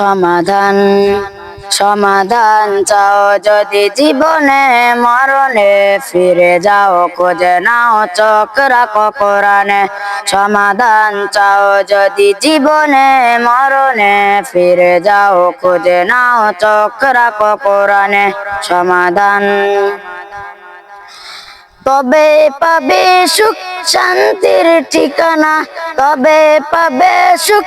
সমাধান সমাধান চাও যদি জীবনে মরণে ফিরে যাও, খোঁজে নাও, চোখ রাখো কোরআনে। সমাধান চাও যদি জীবনে মরণে ফিরে যাও, খোঁজে নাও, চোখ রাখো কোরআনে। সমাধান। তবে পাবে সুখ, শান্তির ঠিকানা। তবে পাবে সুখ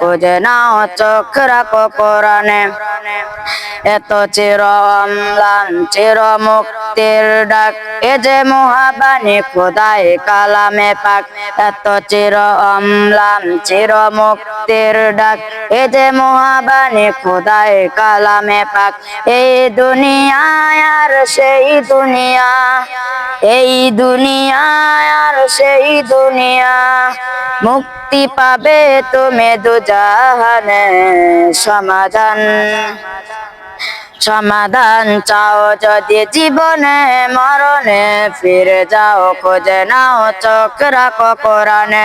খুঁজে নাও চোখ রাখো কোরআনে। এত চির অম্লান, চির মুক্তির ডাক। এ যে মহাবাণী খোদাই কালামে পাক। এত চির অম্লান, চির মুক্তির ডাক। এ যে মহাবাণী খোদাই কালামে পাক। এই দুনিয়ায় আর সেই দুনিয়া, এই দুনিয়া আর সেই দুনিয়া। মুক্তি পাবে তুমি দুজাহানে, সমাধান। সমাধান চাও যদি জীবনে, মরণে ফিরে যাও, খোঁজে নাও চোখ রাখো কোরআনে।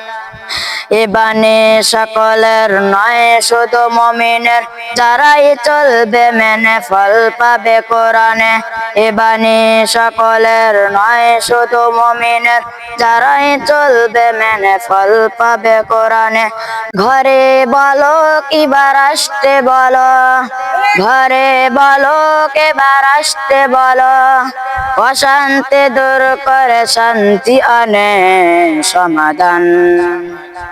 এবানে সকলের নয়, শুধু মমিনের যারাই চলবে মেনে ফল পাবে কোরআনে। এবানে সকলের নয়, শুধু মমিনের যারাই চলবে মেনে ফল পাবে কোরআনে। ঘরে বলো, কিবার আসতে বলো? ঘরে বলো, কেবার আসতে বলো? অশান্তি দূর করে শান্তি আনে সমাধান।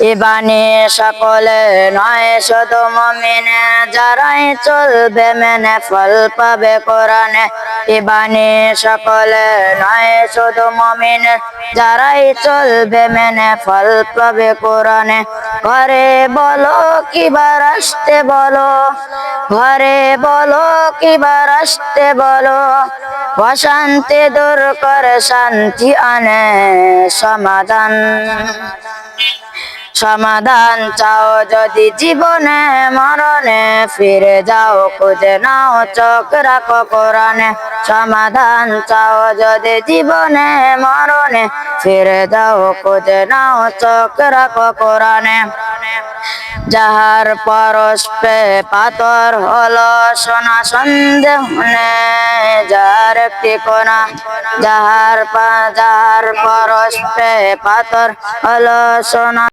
ইবানি সকলে নয়, শুধু মমিনে যারাই চলবে মেনে ফল পাবে কোরআনে। ইবানি সকলে নয়, শুধু মমিনে যারাই চলবে মেনে ফল পাবে কোরআনে। ঘরে বলো কিবার আসতে বলো, ঘরে বলো কিবার আসতে বলো, অশান্তি দূর করে শান্তি আনে সমাধান। সমাধান চাও যদি জীবনে মরণে ফিরে যাও, খুঁজে নাও, চোখ রাখো কোরআনে। সমাধান চাও যদি জীবনে মরণে ফিরে যাও, খুঁজে নাও, চোখ রাখো কোরআনে। যাহার পরস্পে পাথর হলো, সোনা সন্দেহ যার একটি কোনা। যাহার যাহার পরস্পে পাথর হলো, সোনা